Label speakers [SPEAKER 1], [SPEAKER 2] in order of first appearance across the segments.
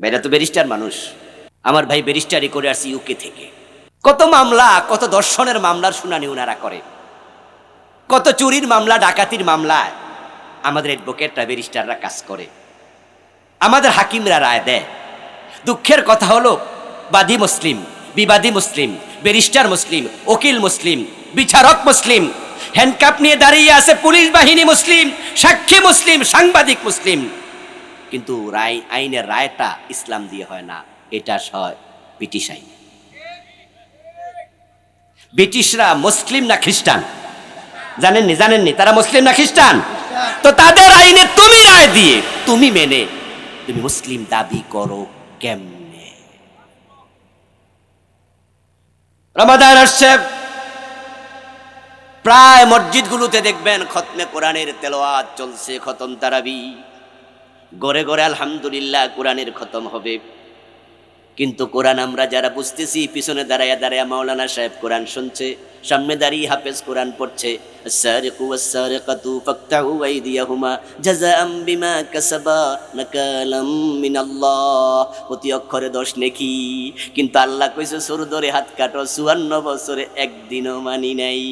[SPEAKER 1] ভাইরা তো ব্যারিস্টার মানুষ। আমার ভাই ব্যারিস্টারি করে আসছে ইউকে থেকে। কত মামলা, কত দর্শনের মামলার শুনানি ওনারা করে। কত চুরির মামলা, ডাকাতির মামলা। আমাদের অ্যাডভোকেটরা, ব্যারিস্টাররা কাজ করে। আমাদের হাকিমরা রায় দেয়। দুঃখের কথা হলো, বাদী মুসলিম, বিবাদী মুসলিম, ব্যারিস্টার মুসলিম ওকিল মুসলিম, বিচারক মুসলিম হ্যান্ডকাপ নিয়ে দাঁড়িয়ে আছে পুলিশ বাহিনী মুসলিম, সাক্ষী মুসলিম, সাংবাদিক মুসলিম। কিন্তু রায়, আইনের রায়টা ইসলাম দিয়ে হয় না। এটা হয় ব্রিটিশ আইন। ব্রিটিশরা মুসলিম না খ্রিস্টান? জানেননি? জানেননি? তারা মুসলিম না খ্রিস্টান? তো তাদের আইনে তুমি রায় দিয়ে, তুমি মেনে, তুমি মুসলিম দাবি করো কেমনে? রমাদান আসছে। প্রায় মসজিদগুলোতে দেখবেন খতমে কোরআনের তেলোয়াত চলছে খতম তারাবি। গড়ে গড়ে আলহামদুলিল্লাহ কোরআনের খতম হবে। কিন্তু কোরআন আমরা যারা বুঝতেছি, পিছনে দাঁড়াইয়া দাঁড়াইয়া মাওলানা সাহেব কোরআন শুনছে, সামনে দাঁড়িয়ে হাফেজ কোরআন পড়ছে। প্রতি অক্ষরে দশ নেকি কিন্তু আল্লাহ কইছে, সরু ধরে হাত কাটো 54 বছরে একদিনও মানি নাই।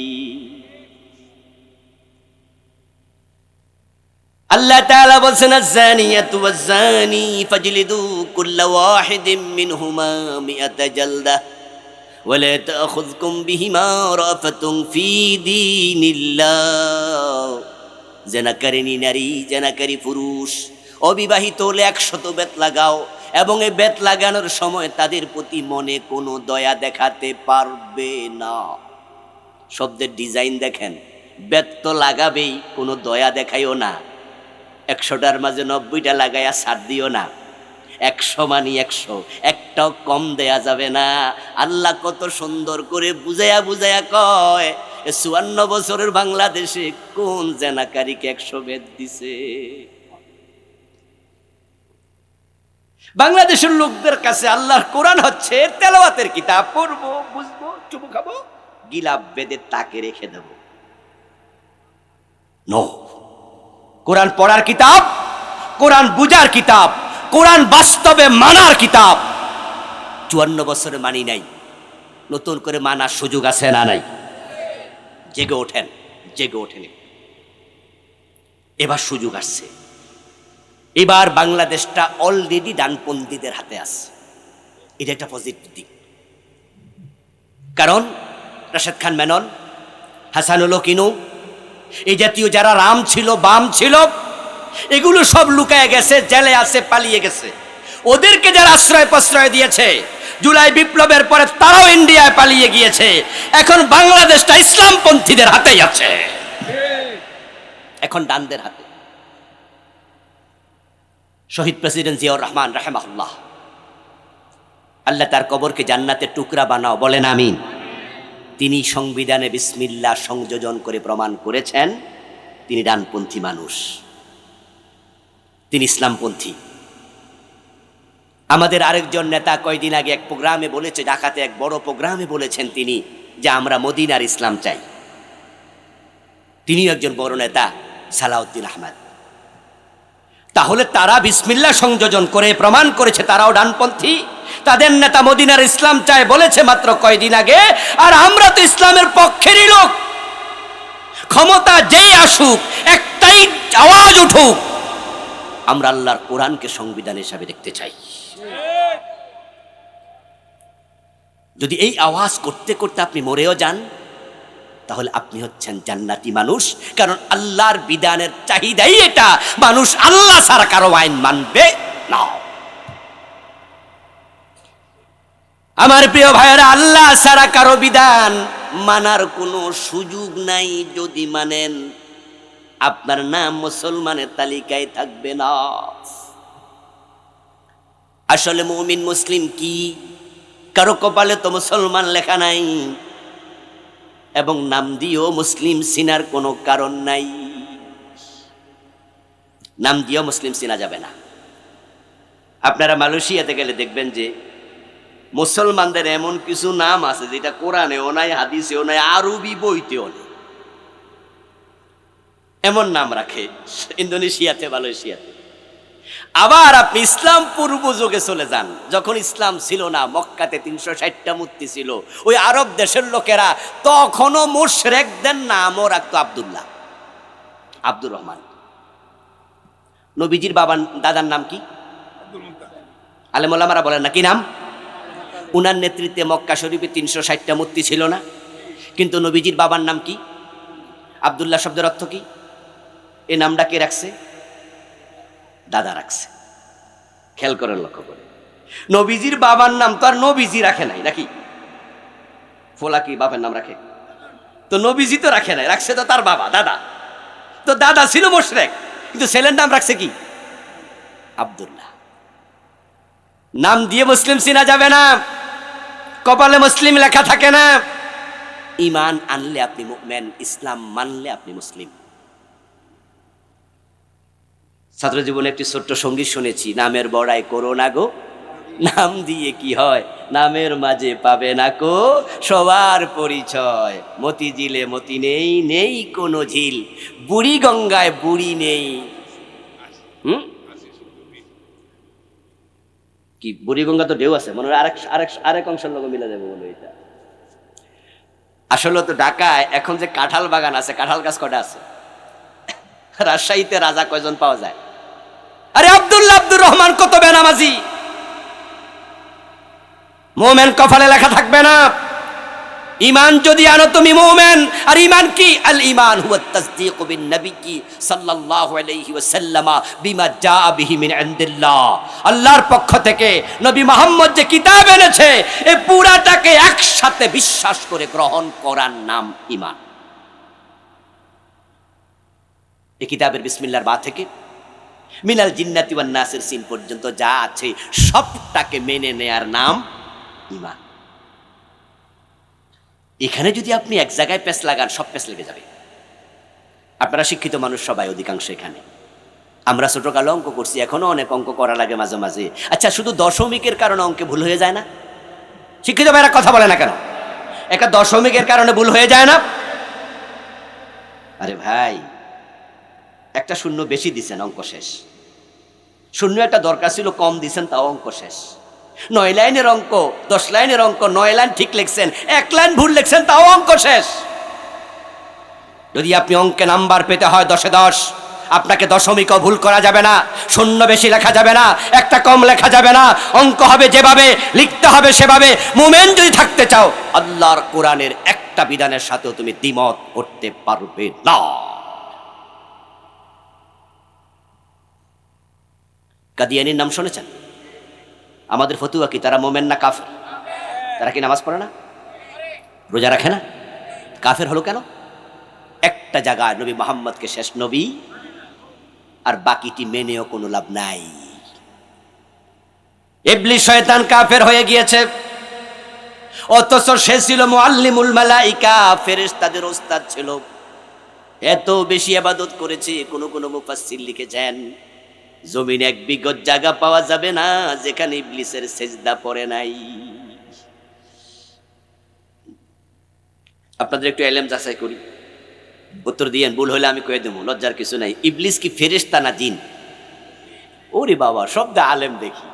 [SPEAKER 1] আল্লাহ তাআলা বলছেন আজ-জানিয়াতু ওয়াজ-জানি ফাজলিদু কুল্লা ওয়াহিদিম মিনহুমা মিআতা জালদা ولا تأخذكم بهما رأفة في دين الله জেনাকারিনী নারী জেনাকারী পুরুষ অবিবাহিত হলে একশত বেত লাগাও এবং এই বেত লাগানোর সময় তাদের প্রতি মনে কোনো দয়া দেখাতে পারবে না শব্দের ডিজাইন দেখেন বেত তো লাগাবেই কোনো দয়া দেখাইও না একশোটার মাঝে নব্বইটা লাগাইয়া ছাড় দিও না। একশো মানি একশো, একটাও কম দেয়া যাবে না। আল্লাহ কত সুন্দর করে বুঝাইয়া বুঝাইয়া কয় চুয়ান্ন বছরের বাংলাদেশে কোন জেনাকারীকে একশো বেদ দিছে? বাংলাদেশের লোকদের কাছে আল্লাহর কোরআন হচ্ছে তেলাওয়াতের কিতাব পড়ব, বুঝব, চুমু খাব, গিলাপ বেদে তাকে রেখে দেব। কোরআন পড়ার কিতাব, কোরআন বুজার কিতাব, কোরআন বাস্তবে মানার কিতাব। চুয়ান্ন বছরে মানি নাই। নতুন করে মানার সুযোগ আছে না নাই? জেগে ওঠেন জেগে ওঠেন। এবার সুযোগ আসছে। এবার বাংলাদেশটা অলরেডি ডানপন্থীদের হাতে আছে। এটা একটা পজিটিভ দিক। কারণ রাশেদ খান মেনন, হাসানুল কিনু এই জাতীয় যারা রাম ছিল, বাম ছিল, এগুলো সব লুকায় গেছে, জেলে আছে, পালিয়ে গেছে। ওদেরকে যারা আশ্রয় প্রশ্রয় দিয়েছে, জুলাই বিপ্লবের পরে তারাও ইন্ডিয়ায় পালিয়ে গিয়েছে। এখন বাংলাদেশটা ইসলামপন্থীদের হাতেই আছে। এখন ডানদের হাতে। শহীদ প্রেসিডেন্ট জিয়াউর রহমান, রাহেমাহুল্লাহ। আল্লাহ তার কবরকে জান্নাতের টুকরা বানাও, বলেন আমিন। তিনি সংবিধানে বিসমিল্লা সংযোজন করে প্রমাণ করেছেন, তিনি ডানপন্থী মানুষ। তিনি ইসলামপন্থী। আমাদের আরেকজন নেতা কয়দিন আগে এক প্রোগ্রামে বলেছে, ঢাকাতে এক বড় প্রোগ্রামে বলেছেন তিনি যে আমরা মদিনার ইসলাম চাই। তিনি একজন বড় নেতা, সালাউদ্দিন আহমদ। তাহলে তারা বিসমিল্লা সংযোজন করে প্রমাণ করেছে, তারাও ডানপন্থী। তাদের নেতা মদিনার ইসলাম চায় বলেছে মাত্র কয়দিন আগে, আর আমরা তো ইসলামের পক্ষেরই লোক। ক্ষমতা যেই আসুক, একটাই আওয়াজ উঠুক। আমরা আল্লাহর কোরআনকে সংবিধান হিসাবে দেখতে চাই। যদি এই আওয়াজ করতে করতে আপনি মরেও যান, তাহলে আপনি হচ্ছেন জান্নাতি মানুষ, কারণ আল্লাহর বিধানের চাহিদাই এটা। মানুষ আল্লাহ ছাড়া কারও আইন মানবে না। আমার প্রিয় ভাইয়েরা, আল্লাহ ছাড়া কারও বিধান মানার কোনো সুযোগ নাই যদি মানেন। আপনার নাম মুসলমানের তালিকায় থাকবে না। আসলে মুমিন মুসলিম কি? কারও কপালে তো মুসলমান লেখা নাই। এবং নাম দিয়েও মুসলিম সিনার কোনো কারণ নাই। নাম দিয়েও মুসলিম চিনা যাবে না। আপনারা মালয়েশিয়াতে গেলে দেখবেন যে মুসলমানদের এমন কিছু নাম আছে যেটা কোরআনেও নাই হাদিসেও নাই আরবি বইতেও নেই। এমন নাম রাখে ইন্দোনেশিয়াতে মালয়েশিয়াতে। আবার আপনি ইসলাম পূর্ব যুগে চলে যান। যখন ইসলাম ছিল না মক্কাতে তিনশো ষাটটা মূর্তি ছিল ওই আরব দেশের লোকেরা তখনও মোশরেকদের নামও রাখতো আবদুল্লাহ। আব্দুর রহমান। নবীজির বাবার দাদার নাম কি? আলেমোলামারা বলেন না কি নাম? উনার নেতৃত্বে মক্কা শরীফে তিনশো ষাটটা মূর্তি ছিল না। কিন্তু নবীজির বাবার নাম কি? আবদুল্লাহ শব্দের অর্থ কি? এ নামটা কে রাখছে? দাদা রাখছে। খেয়াল করেন লক্ষ্য করে। নবীজির বাবার নাম তো আর নবীজি রাখে নাই, নাকি? ফোলা কি বাবার নাম রাখে? তো নবীজি তো রাখে নাই, রাখছে তো তার বাবা, দাদা। তো দাদা ছিল মোশরেক, কিন্তু ছেলের নাম রাখছে কি? আব্দুল্লাহ। নাম দিয়ে মুসলিম চিনা যাবে না। কপালে মুসলিম লেখা থাকে না। ইমান আনলে আপনি মুমিন, ইসলাম মানলে আপনি মুসলিম। ছাত্র জীবনে একটি ছোট্ট সংগীত শুনেছি, নামের বড়াই করো না গো। নাম দিয়ে কি হয়? নামের মাঝে পাবে না কো? সবার পরিচয়। মতি ঝিলে মতি নেই নেই কোনো ঝিল। বুড়ি গঙ্গায় বুড়ি নেই। হুম? কি? বুড়িগঙ্গা তো ঢেউ আছে, মনে হয় আরেক আরেক আরেক অংশের লোক মিলে যাবে মনে এটা। আসলে তো ঢাকায় এখন যে কাঁঠাল বাগান আছে, কাঁঠাল গাছ কটা আছে? রাজশাহীতে রাজা কয়জন পাওয়া যায়? আরে আব্দুল্লাহ আব্দুর রহমান কত বেনামাজি। মোমেন কপালে লেখা থাকবে না। ইমান যদি আনো তুমি মোমেন। আর ইমান কি? আল ইমান হুয়া তাসদীক বিন নবী সাল্লাল্লাহু আলাইহি ওয়াসাল্লাম বিমা জা বিহি মিন ইনদিল্লাহ। আল্লাহর পক্ষ থেকে নবী মুহাম্মদ যে কিতাব এনেছে এই পুরাটাকে একসাথে বিশ্বাস করে গ্রহণ করার নাম ইমান। এই কিতাবের বিসমিল্লাহর বা থেকে মিনাল জিন্নাতি ওয়ান নাসের সিন পর্যন্ত যা আছে সবটাকে মেনে নেয়ার নাম ইমান। এখানে যদি আপনি এক জায়গায় পেস লাগান, সব পেস লেগে যাবে। আপনারা শিক্ষিত মানুষ সবাই অধিকাংশ এখানে। আমরা ছোটকালে অঙ্ক করছি, এখনও অনেক অঙ্ক করা লাগে মাঝে মাঝে। আচ্ছা শুধু দশমিকের কারণে অঙ্কে ভুল হয়ে যায় না? শিক্ষিত ভাইরা কথা বলে না কেন? একটা দশমিকের কারণে ভুল হয়ে যায় না? আরে ভাই, একটা শূন্য বেশি দিছেন অঙ্ক শেষ। শূন্য একটা দরকার ছিল, কম দিছেন, তাও অঙ্ক শেষ। নয় লাইনের অঙ্ক, দশ লাইনের অঙ্ক, নয় লাইন ঠিক লিখছেন, এক লাইন ভুল লিখছেন, তাও অঙ্ক শেষ। যদি আপনি অঙ্কে নাম্বার পেতে হয় দশে দশ, আপনাকে দশমিকও ভুল করা যাবে না, শূন্য বেশি লেখা যাবে না, একটা কম লেখা যাবে না, অঙ্ক হবে যেভাবে, লিখতে হবে সেভাবে মুমেন্ট যদি থাকতে চাও, আল্লাহর কোরআনের একটা বিধানের সাথেও তুমি দ্বিমত করতে পারবে না। কাদিয়ানির নাম শুনেছেন? আমাদের ফতুয়া কি? তারা মোমেন না কাফের? তারা কি নামাজ পড়ে না? রোজা রাখে না? কাফের হলো কেন? একটা জায়গায় নবী মোহাম্মদকে শেষ নবী, আর বাকিটি মেনেও কোনো লাভ নাই। এবলি শয়তান কাফের হয়ে গিয়েছে। অথচ সে ছিল মুআল্লিমুল মালাইকা, ফেরেশতাদের ওস্তাদ ছিল। এত বেশি আবাদত করেছে, কোনো কোনো মুফাসসির লিখেছেন। জমিনে এক বিগত জায়গা পাওয়া যাবে না, যেখানে ইবলিসের সেজদা পড়ে নাই। আপনাদের একটু এলেম যাচাই করি। উত্তর দিয়েন, ভুল হলে আমি কয়ে দেবো, লজ্জার কিছু নাই। ইবলিস কি ফেরেশতা না জিন? ওরে বাবা শব্দ আলেম দেখি।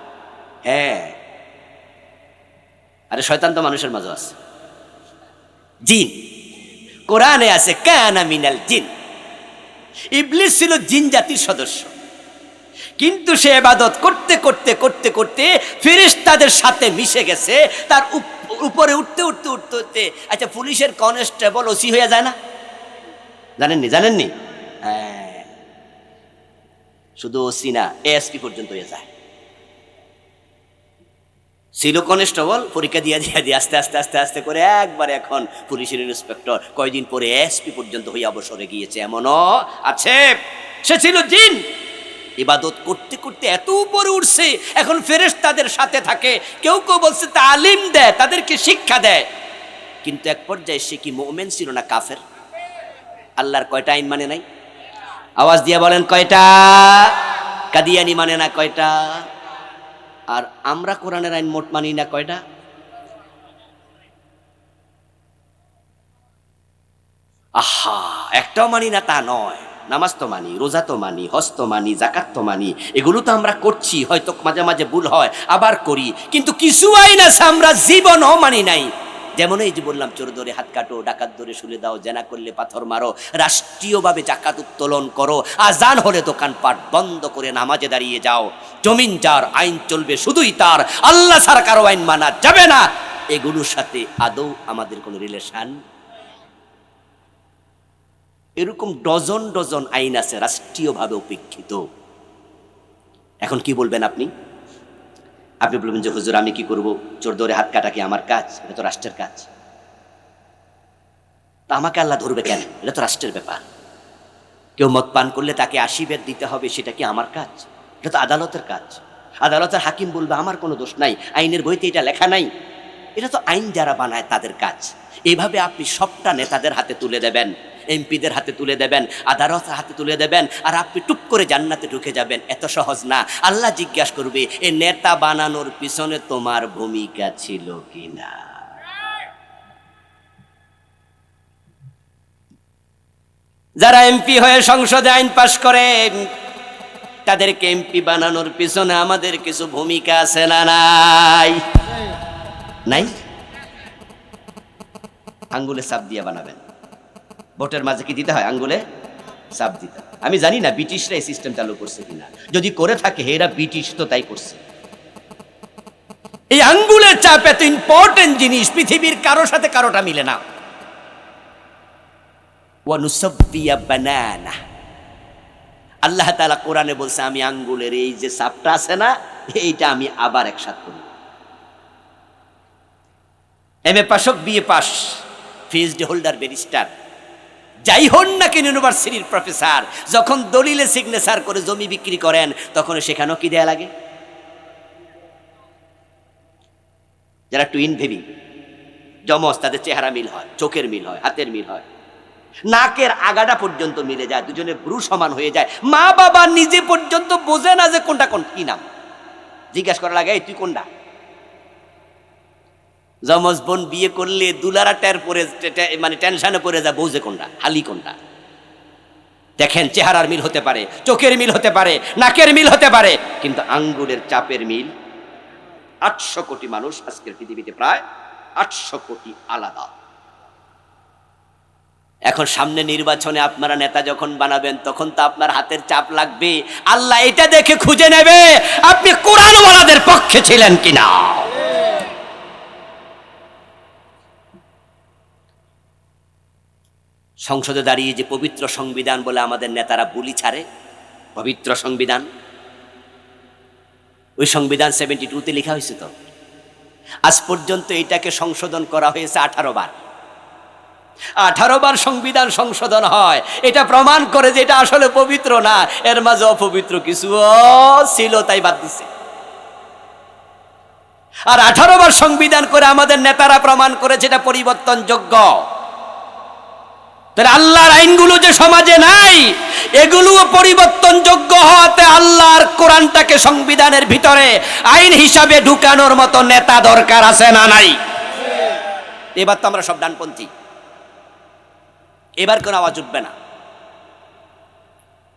[SPEAKER 1] হ্যাঁ। আরে, শয়তান তো মানুষের মাঝে আছে। জিন। কোরআনে আছে, কানা মিনাল জিন। ইবলিস ছিল জিন জাতির সদস্য। কিন্তু সে এবাদত করতে করতে করতে করতে ফেরেশতাদের সাথে মিশে গেছে। তার উপরে উঠতে উঠতে উঠতে উঠতে আচ্ছা পুলিশের কনস্টেবল ওসি হয়ে যায় না? জানেননি জানেননি? হ্যাঁ। শুধু ওসি না, এএসপি পর্যন্ত হয়ে যায়। ছিল কনস্টেবল, পরীক্ষা দিয়ে দিয়ে দিয়ে, আস্তে আস্তে আস্তে আস্তে করে একবার এখন পুলিশের ইন্সপেক্টর কয়দিন পরে এসপি পর্যন্ত হয়ে অবসরে গিয়েছে। এমনও আছে। সে ছিল জিন। ইবাদত করতে করতে এত উপরে উঠছে, এখন ফেরেশ তাদের সাথে থাকে। কেউ কেউ বলছে, তালিম দেয়, তাদেরকে শিক্ষা দেয়। কিন্তু এক পর্যায়ে সে কি মোমেন ছিল না কাফের? আল্লাহর কয়টা আইন মানে নাই? আওয়াজ দিয়ে বলেন, কয়টা? কাদিয়ানি মানে না কয়টা? আর আমরা কোরআনের আইন মোট মানি না কয়টা? আহা, একটাও মানি না, তা নয়। নামাজ তো মানি রোজা তো মানি হজ তো মানি জাকাত তো মানি এগুলো তো আমরা করছি, হয়তো মাঝে মাঝে ভুল হয়, আবার করি, কিন্তু কিছু আইন আছে আমরা জীবনও মানি নাই। যেমন এই যে বললাম, চোর ধরে হাত কাটো, ডাকাত ধরে শুলে দাও, জেনা করলে পাথর মারো, রাষ্ট্রীয়ভাবে জাকাত উত্তোলন করো, আজান হলে দোকানপাট বন্ধ করে নামাজে দাঁড়িয়ে যাও। জমিন যার, আইন চলবে, শুধুই তার, আল্লাহ ছাড়া কারও আইন মানা যাবে না। এগুলোর সাথে আদৌ আমাদের কোনো রিলেশন এরকম ডজন ডজন আইন আছে, রাষ্ট্রীয়ভাবে উপেক্ষিত। এখন কি বলবেন আপনি? আপনি বলবেন যে, হুজুর, আমি কি করব? চোর ধরে হাত কাটা কি আমার কাজ? এটা তো রাষ্ট্রের কাজ। তা আমাকে আল্লাহ ধরবে কেন? এটা তো রাষ্ট্রের ব্যাপার। কেউ মদ পান করলে তাকে আশি বেদ দিতে হবে, সেটা কি আমার কাজ? এটা তো আদালতের কাজ। আদালতের হাকিম বলবে, আমার কোনো দোষ নাই, আইনের বইতে এটা লেখা নাই। এটা তো আইন যারা বানায় তাদের কাজ। এইভাবে আপনি সবটা নেতাদের হাতে তুলে দেবেন। এমপিদের হাতে তুলে দেবেন আদালতের হাতে তুলে দেবেন আর আপনি টুপ করে জান্নাতে ঢুকে যাবেন। এত সহজ না। আল্লাহ জিজ্ঞাসা করবে এ নেতা বানানোর পিছনে তোমার ভূমিকা ছিল কিনা? যারা এমপি হয়ে সংসদে আইন পাশ করে তাদেরকে এমপি বানানোর পিছনে আমাদের কিছু ভূমিকা আছে না নাই? নাই? আঙ্গুলে চাপ দিয়ে বানাবেন। ভোটের মাঝে কি দিতে হয়? আঙ্গুলে চাপ দিতে আমি জানি না ব্রিটিশরা এই সিস্টেম চালু করছে কিনা। যদি করে থাকে এরা ব্রিটিশ তো তাই করছে। এই আঙ্গুলের চাপ এত ইম্পর্টেন্ট জিনিস, পৃথিবীর কারও সাথে কারোটা মিলে না। আল্লাহ তাআলা কোরআনে বলছে, আমি আঙ্গুলের এই যে চাপটা আছে না, এইটা আমি আবার একসাথ করি এম এ পাস হোক BA pass PhD holder barrister যাই হন না কেন ইউনিভার্সিটির প্রফেসর, যখন দলিলে সিগনেচার করে জমি বিক্রি করেন তখন সেখানেও কি দেয়া লাগে? যারা টুইন ভেবি জমজ তাদের চেহারা মিল হয়, চোখের মিল হয়, হাতের মিল হয়। নাকের আগাটা পর্যন্ত মিলে যায়, দুজনে ব্রু সমান হয়ে যায়। মা বাবা নিজে পর্যন্ত বোঝে না যে কোনটা কোন কি নাম। জিজ্ঞাসা করা লাগে তুই কোনটা? জমজ বোন বিয়ে করলে দুলারা টের পরে মানে টেনশনে পড়ে যায় বউজে কোনটা? হালি কোনটা? দেখেন চেহারার মিল হতে পারে, চোখের মিল হতে পারে, নাকের মিল হতে পারে, কিন্তু আঙ্গুলের চাপের মিল আটশো কোটি মানুষ আজকের পৃথিবীতে প্রায় আটশো কোটি আলাদা। এখন সামনে নির্বাচনে আপনারা নেতা যখন বানাবেন, তখন তো আপনার হাতের চাপ লাগবে। আল্লাহ এটা দেখে খুঁজে নেবে, আপনি কোরআনওয়ালাদের পক্ষে ছিলেন কিনা? সংসদে দাঁড়িয়ে যে পবিত্র সংবিধান বলে আমাদের নেতারা বুলি ছাড়ে, পবিত্র সংবিধান? ওই সংবিধান সেভেন্টি টুতে লেখা হয়েছে তো? আজ পর্যন্ত এটাকে সংশোধন করা হয়েছে আঠারো বার। আঠারো বার সংবিধান সংশোধন হয়। এটা প্রমাণ করে যে এটা আসলে পবিত্র না। এর মাঝে অপবিত্র কিছু ছিল, তাই বাদ দিছে। আর আঠারো বার সংবিধান করে আমাদের নেতারা প্রমাণ করেছে এটা পরিবর্তনযোগ্য। তাহলে আল্লাহর আইনগুলো যে সমাজে নাই, এগুলোও পরিবর্তনযোগ্য হওয়াতে আল্লাহর কোরআনটাকে সংবিধানের ভিতরে আইন হিসাবে ঢুকানোর মতো নেতা দরকার আছে না নাই? এবার তো আমরা সব ডানপন্থী। এবার কোনো আওয়াজ উঠবে না।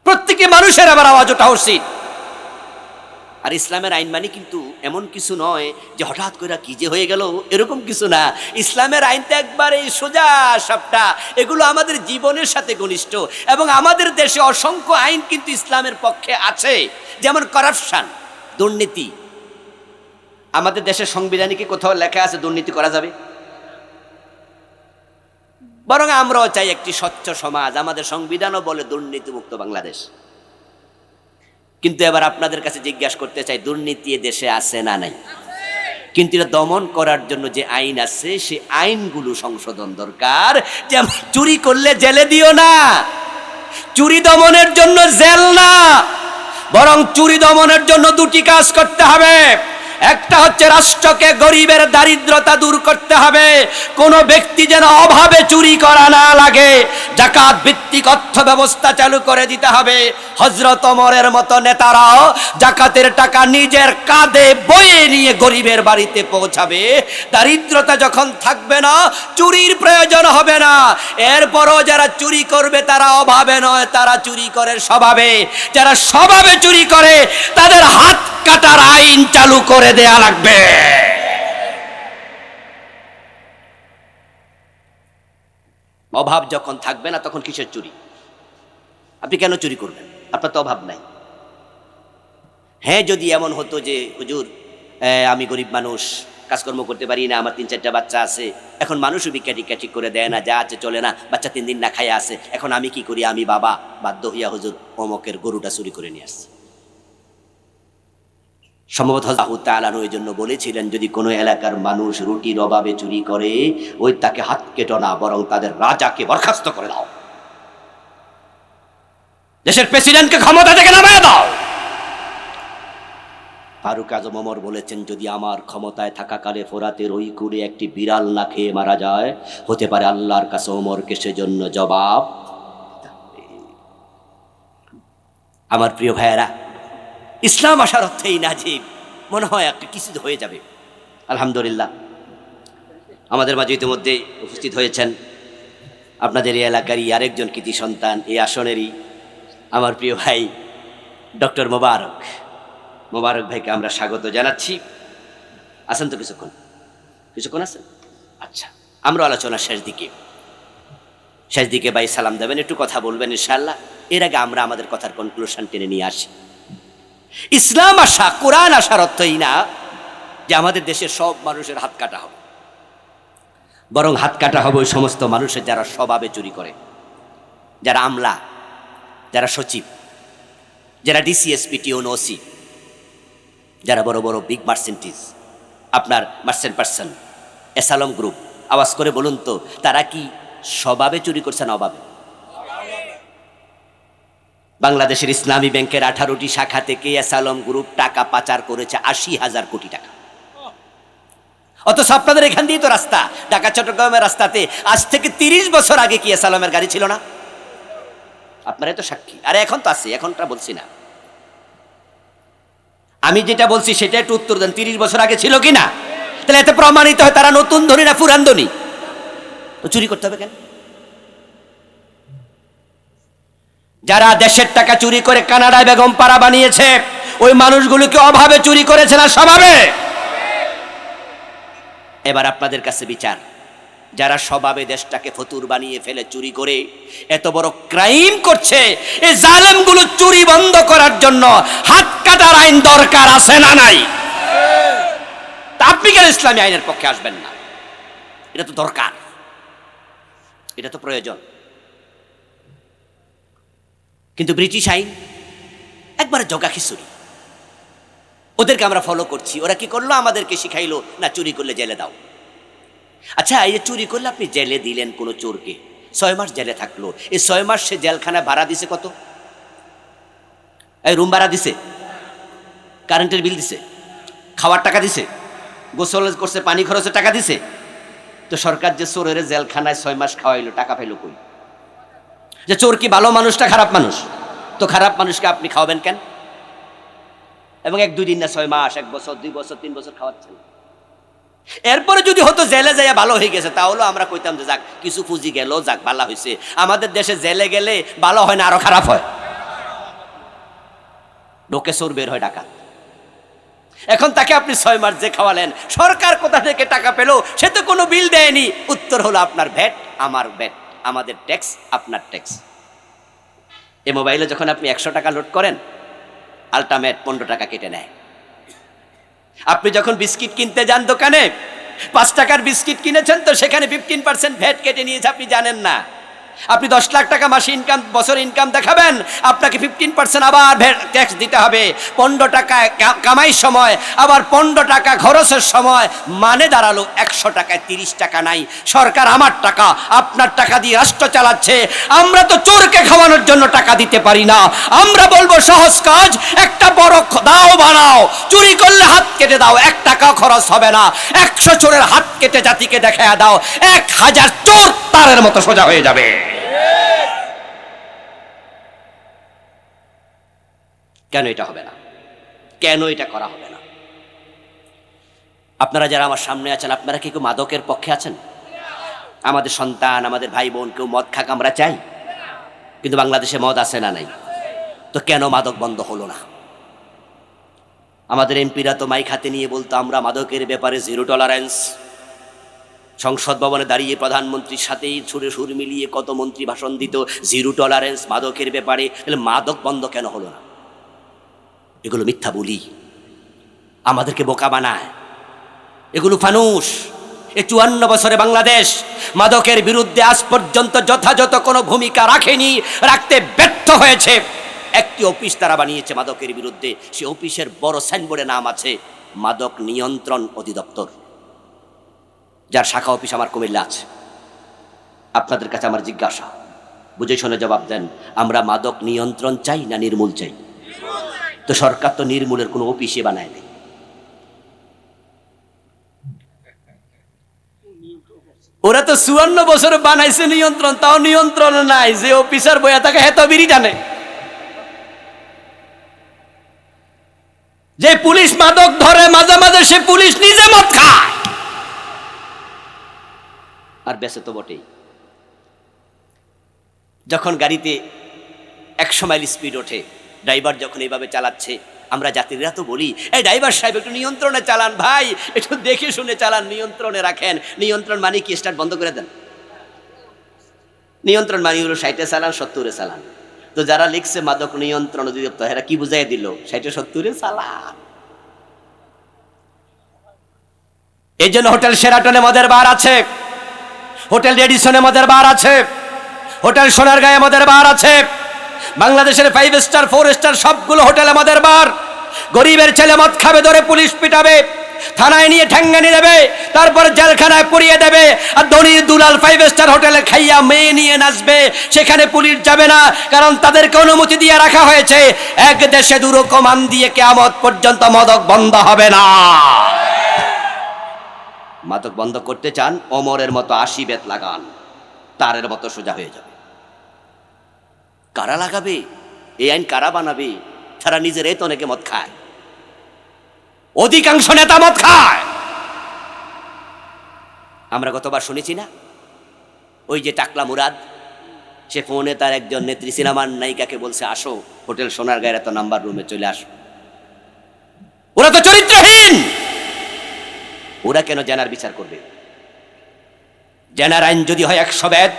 [SPEAKER 1] প্রত্যেকে মানুষের আবার আওয়াজ ওঠা উচিত। আর ইসলামের আইন মানে কিন্তু এমন কিছু নয় যে হঠাৎ করে কি যে হয়ে গেল, এরকম কিছু না। ইসলামের আইন আইনটা একবারে সোজা সবটা এগুলো আমাদের জীবনের সাথে ঘনিষ্ঠ এবং আমাদের দেশে অসংখ্য আইন কিন্তু ইসলামের পক্ষে আছে, যেমন করাপশান দুর্নীতি। আমাদের দেশের সংবিধানে কি কোথাও লেখা আছে দুর্নীতি করা যাবে? বরং আমরাও চাই একটি স্বচ্ছ সমাজ। আমাদের সংবিধানও বলে দুর্নীতিমুক্ত বাংলাদেশ। কিন্তু এবার আপনাদের কাছে জিজ্ঞাসা করতে চাই, দুর্নীতি দেশে আছে না নাই? কিন্তু এটা দমন করার জন্য যে আইন আছে, সে আইনগুলো সংশোধন দরকার। যেমন চুরি করলে জেলে দিও না, চুরি দমনের জন্য জেল না, বরং চুরি দমনের জন্য দুটি কাজ করতে হবে। একটা হচ্ছে রাষ্ট্রকে গরিবের দারিদ্রতা দূর করতে হবে। কোন ব্যক্তি যেন অভাবে চুরি করা না লাগে। জাকাত ভিত্তিক অর্থ ব্যবস্থা চালু করে দিতে হবে। হজরত অমরের মতো নেতারাও জাকাতের টাকা নিজের কাঁধে বয়ে নিয়ে গরিবের বাড়িতে পৌঁছাবে। দারিদ্রতা যখন থাকবে না, চুরির প্রয়োজন হবে না। এরপরও যারা চুরি করবে, তারা অভাবে নয়, তারা চুরি করে স্বভাবে। যারা স্বভাবে চুরি করে, তাদের হাত কাটার আইন চালু করে দেয়া লাগবে। অভাব যখন থাকবে না, তখন কিসের চুরি? আপনি কেন চুরি করবেন? আপনার তো অভাব নাই। হ্যাঁ যদি এমন হতো যে, হুজুর আমি গরিব মানুষ, কাজকর্ম করতে পারি না, আমার তিন চারটা বাচ্চা আছে, এখন মানুষও ভিক্ষা টিক্ষা ঠিক করে দেয় না, যা আছে চলে না, বাচ্চা তিন দিন না খাইয়া আছে, এখন আমি কি করি? আমি বাবা বাধ্য হইয়া হুজুর অমকের গরুটা চুরি করে নিয়ে আসছে। সম্ভবত আল্লাহ তাআলা ওই জন্য বলেছিলেন, যদি কোনো এলাকার মানুষ রুটির অভাবে চুরি করে ওই তাকে হাত কেটো না, বরং তাদের রাজাকে বরখাস্ত করে দাও। দেশের প্রেসিডেন্টকে ক্ষমতা থেকে নামিয়ে দাও। ফারুক আজম ওমর বলেছেন, যদি আমার ক্ষমতায় থাকাকালে ফোরাতের ওই কুড়ে একটি বিড়াল না খেয়ে মারা যায়, হতে পারে আল্লাহর কাছে ওমরকে সেজন্য জবাব আমার প্রিয় ভাইয়েরা ইসলাম আসার অর্থেই না যে মনে হয় একটা কিছু হয়ে যাবে। আলহামদুলিল্লাহ। আমাদের মাঝে ইতিমধ্যে উপস্থিত হয়েছেন আপনাদের এই এলাকারই আরেকজন কৃতি সন্তান, এই আসনেরই আমার প্রিয় ভাই ডক্টর মোবারক। মোবারক ভাইকে আমরা স্বাগত জানাচ্ছি। আছেন তো কিছুক্ষণ? কিছুক্ষণ আছেন? আচ্ছা আমরা আলোচনা শেষ দিকে। শেষ দিকে ভাই সালাম দেবেন, একটু কথা বলবেন ইনশাল্লাহ এর আগে আমরা আমাদের কথার কনক্লুশন টেনে নিয়ে আসি। ইসলাম আসা, কোরআন আসার অর্থই না যে আমাদের দেশের সব মানুষের হাত কাটা হবে। বরং হাত কাটা হবে ওই সমস্ত মানুষের যারা স্বভাবে চুরি করে, যারা আমলা, যারা সচিব, যারা ডিসিএসপি টিওন ওসি যারা বড় বড় বিগ মার্সেন্টিজ আপনার মার্সেন্ট পার্সন এসালম গ্রুপ আওয়াজ করে বলুন তো, তারা কি স্বভাবে চুরি করছে না অভাবে? বাংলাদেশের ইসলামী ব্যাংকের আঠারোটি শাখা থেকে এসালম গ্রুপ টাকা পাচার করেছে আশি হাজার কোটি টাকা। অথচ আপনাদের এখান দিয়ে তো রাস্তা। ঢাকা, চট্টগ্রামের রাস্তাতে আজ থেকে তিরিশ বছর আগে কি এসালমের গাড়ি ছিল না? আপনারাই তো সাক্ষী। আরে এখন তো আছে, এখনটা বলছি না। আমি যেটা বলছি সেটা একটু উত্তর দেন, তিরিশ বছর আগে ছিল কি না? তাহলে এতে প্রমাণিত হয় তারা নতুন ধনী না পুরান ধনী। তো চুরি করতে হবে কেন? যারা দেশের টাকা চুরি করে কানাডায় বেগম পাড়া বানিয়েছে, ওই মানুষগুলোকে অভাবে চুরি করেছে না স্বভাবে? এবার আপনাদের কাছে বিচার। যারা স্বভাবে দেশটাকে ফতুর বানিয়ে ফেলে, চুরি করে, এত বড় ক্রাইম করছে, এই জালেমগুলো চুরি বন্ধ করার জন্য হাত কাটার আইন দরকার আছে না নাই? আপনি কেন ইসলামী আইনের পক্ষে আসবেন না? এটা তো দরকার। এটা তো প্রয়োজন। কিন্তু ব্রিটিশ আইন একবারে জগা খিচুড়ি। ওদেরকে আমরা ফলো করছি। ওরা কি করল? আমাদেরকে শিখাইলো, না, চুরি করলে জেলে দাও। আচ্ছা এই চুরি করলে আপনি জেলে দিলেন কোনো চোরকে, ছয় মাস জেলে থাকল। এই ছয় মাস সে জেলখানা ভাড়া দিছে কত? এই রুম ভাড়া দিছে? কারেন্টের বিল দিছে? খাওয়ার টাকা দিছে? গোসল করছে, পানি খরচের টাকা দিছে? তো সরকার যে চোরের জেলখানায় ছয় মাস খাওয়াইলো, টাকা পাইলো কই? যে চোর কি ভালো মানুষটা, খারাপ মানুষ? তো খারাপ মানুষকে আপনি খাওয়াবেন কেন? এবং এক দুই দিন না ছয় মাস, এক বছর, দুই বছর, তিন বছর খাওয়াচ্ছেন। এরপরে যদি হতো জেলে যাইয়া ভালো হয়ে গেছে, তাহলেও আমরা কইতাম যে, যাক, কিছু পুঁজি গেল, যাক, ভালো হয়েছে আমাদের দেশে জেলে গেলে ভালো হয় না, আরও খারাপ হয়। ঢোকে চোর বের হয় ডাকাত। এখন তাকে আপনি ছয় মাস যে খাওয়ালেন, সরকার কোথা থেকে টাকা পেল, সে তো কোনো বিল দেয়নি। উত্তর হলো আপনার ভ্যাট আমার ভ্যাট আমাদের ট্যাক্স আপনার ট্যাক্স এই মোবাইলে যখন আপনি একশো টাকা লোড করেন আলটামেট পনেরো টাকা কেটে নেয়। আপনি যখন বিস্কিট কিনতে যান দোকানে, পাঁচ টাকার বিস্কিট কিনেছেন তো সেখানে ফিফটিন পার্সেন্ট ভ্যাট কেটে নিয়েছে, আপনি জানেন না। আপনি দশ লাখ টাকা মাসে ইনকাম বছর ইনকাম দেখাবেন, আপনাকে ফিফটিন পার্সেন্ট আবার ট্যাক্স দিতে হবে। পনেরো টাকা কামাই সময়, আবার পনেরো টাকা খরচের সময় মানে দাঁড়াল একশো টাকায় তিরিশ টাকা নাই। সরকার আমার টাকা, আপনার টাকা দিয়ে রাষ্ট্র চালাচ্ছে। আমরা তো চোরকে খাওয়ানোর জন্য টাকা দিতে পারি না। আমরা বলব, সহজ কাজ, একটা বড় দাও বানাও। চুরি করলে হাত কেটে দাও, এক টাকা খরচ হবে না। একশো চোরের হাত কেটে জাতিকে দেখায় দাও। এক হাজার চোর তারের মতো সোজা হয়ে যাবে। কেন এটা হবে না? কেন এটা করা হবে না? আপনারা যারা আমার সামনে আছেন, আপনারা কি কেউ মাদকের পক্ষে আছেন? আমাদের সন্তান, আমাদের ভাই বোন কেউ মদ খাক আমরা চাই, কিন্তু বাংলাদেশে মদ আছে না নাই? তো কেন মাদক বন্ধ হলো না? আমাদের এমপিরা তো মাইক হাতে নিয়ে বলতো, আমরা মাদকের ব্যাপারে জিরো টলারেন্স সংসদ ভবনে দাঁড়িয়ে প্রধানমন্ত্রীর সাথেই সুরে সুর মিলিয়ে কত মন্ত্রী ভাষণ দিত জিরো টলারেন্স মাদকের ব্যাপারে। মাদক বন্ধ কেন হলো না? এগুলো মিথ্যা বলি। আমাদেরকে বোকা বানায়। এগুলো ফানুস এ চুয়ান্ন বছরে বাংলাদেশ মাদকের বিরুদ্ধে আজ পর্যন্ত যথাযথ কোনো ভূমিকা রাখেনি, রাখতে ব্যর্থ হয়েছে। একটি অফিস তারা বানিয়েছে মাদকের বিরুদ্ধে। সে অফিসের বড় সাইনবোর্ডে নাম আছে, মাদক নিয়ন্ত্রণ অধিদপ্তর। যার শাখা অফিস আমার কুমিল্লা আছে। আপনাদের কাছে আমার জিজ্ঞাসা। বুঝে শুনে জবাব দেন, আমরা মাদক নিয়ন্ত্রণ চাই না নির্মূল চাই? তো সরকার তো নির্মূলের কোনো অফিসে বানায় নেই। ওরা তো চুয়ান্ন বছরে বানাইছে নিয়ন্ত্রণ, তাও নিয়ন্ত্রণ নাই, যে অফিসার বইয়া থাকে হেত বিড়ি টানে। যে পুলিশ মাদক ধরে, মাঝে মাঝে সে পুলিশ নিজে মদ খায়। আর বেঁচে তো বটেই। যখন গাড়িতে একশো মাইল স্পিড ওঠে ড্রাইভার যখন এইভাবে চালাচ্ছে, আমরা যাত্রীরা তো বলি, এই ড্রাইভার সাহেব, একটু নিয়ন্ত্রণে চালান ভাই, একটু দেখে শুনে চালান, নিয়ন্ত্রণে রাখেন। নিয়ন্ত্রণ মানে কি? স্টার্ট বন্ধ করে দেন। নিয়ন্ত্রণ মানে হলো ষাটে চালান সত্তরে চালান তো যারা লিখছে মাদক নিয়ন্ত্রণ অধিদপ্তর, এরা কি বুঝাই দিল? ষাটে, সত্তরে চালান এই জন্য হোটেল সেরাটনে মদের বার আছে। হোটেল রেডিসনে মদের বার আছে। হোটেল সোনার গায়ে মদের বার আছে। বাংলাদেশের ফাইভ স্টার ফোর স্টার সবগুলো হোটেল আমাদের বার। গরিবের ছেলে মদ খাবে, ধরে পুলিশ পিটাবে, থানায় নিয়ে ঠ্যাঙ্গানি দেবে, তারপর জেলখানায় পুড়িয়ে দেবে, আর ধনির দুলাল ফাইভ স্টার হোটেলে খাইয়া মেয়ে নিয়ে নাচবে, সেখানে পুলিশ যাবে না, কারণ তাদেরকে অনুমতি দিয়ে রাখা হয়েছে, এক দেশে দুরো কমান দিয়ে কেয়ামত পর্যন্ত মদক বন্ধ হবে না। মাদক বন্ধ করতে চান, অমরের মতো আশি বেত লাগান, তারের মতো সোজা হয়ে যাবে। কারা লাগাবে? এই আইন কারা বানাবে? তারা নিজেরাই তো অনেকে মদ খায়। অধিকাংশ নেতা মদ খায়। আমরা গতবার শুনেছি না? ওই যে টাকলা মুরাদ, সে ফোনে তার একজন নেত্রী সিনেমার নায়িকাকে বলছে, আসো, হোটেল সোনার গায়ের এত নাম্বার রুমে চলে আসো। ওরা তো চরিত্রহীন! ওরা কেন জেনার বিচার করবে? জেনার আইন যদি হয় একশো বেদ,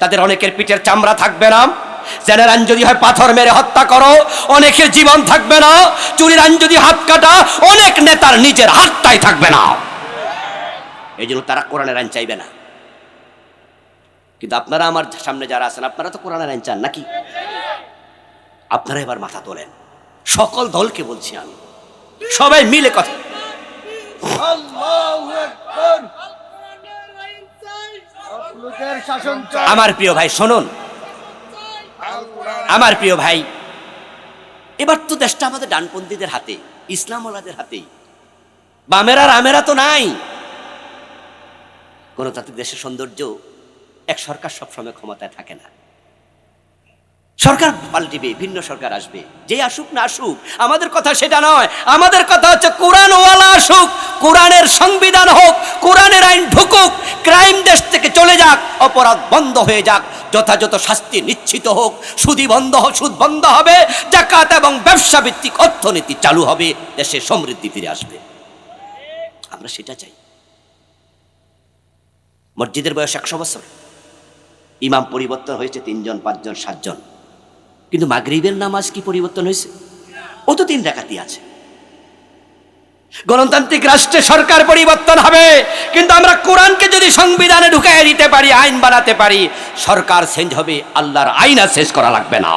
[SPEAKER 1] তাদের অনেকের পিঠের চামড়া থাকবে না। জেনার আইন যদি হয় পাথর মেরে হত্যা করো অনেকের জীবন থাকবে না চুরির আইন যদি হাত কাটা অনেক নেতার নিজের হাতটাই থাকবে না। এই জন্য তারা কোরআনের আইন চাইবে না। কিন্তু আপনারা আমার সামনে যারা আছেন আপনারা তো কোরআনের আইন চান নাকি? আপনারা এবার মাথা তোলেন। সকল দলকে বলছি আমি। সবাই মিলে কথা আমার প্রিয় ভাই শুনুন। আমার প্রিয় ভাই, এবার তো দেশটা আমাদের ডানপন্থীদের হাতে, ইসলামওয়ালাদের হাতে বামেরা রামেরা তো নাই। কোন তাদের দেশের সৌন্দর্য এক সরকার সবসময় ক্ষমতায় থাকে না। সরকার পাল্টিবে, ভিন্ন সরকার আসবে। যে আসুক না আসুক, আমাদের কথা সেটা নয়। আমাদের কথা হচ্ছে কোরআনওয়ালা আসুক, কোরআনের সংবিধান হোক, কোরআনের আইন ঢুকুক, ক্রাইম দেশ থেকে চলে যাক, অপরাধ বন্ধ হয়ে যাক, যথাযথ শাস্তি নিশ্চিত হোক, সুদি বন্ধ হোক সুদ বন্ধ হবে, জাকাত এবং ব্যবসা ভিত্তিক অর্থনীতি চালু হবে, দেশে সমৃদ্ধি ফিরে আসবে। আমরা সেটা চাই। মসজিদের বয়স একশো বছর। ইমাম পরিবর্তন হয়েছে তিনজন, পাঁচজন, সাতজন। কিন্তু মাগরিবের নামাজ কি পরিবর্তন হয়েছে? ও তো তিন ডাকাতি আছে। গণতান্ত্রিক রাষ্ট্রে সরকার পরিবর্তন হবে, কিন্তু আমরা কোরআনকে যদি সংবিধানে ঢুকাই দিতে পারি, আইন বানাতে পারি, সরকার চেঞ্জ হবে, আল্লাহর আইন আর শেষ করা লাগবে না।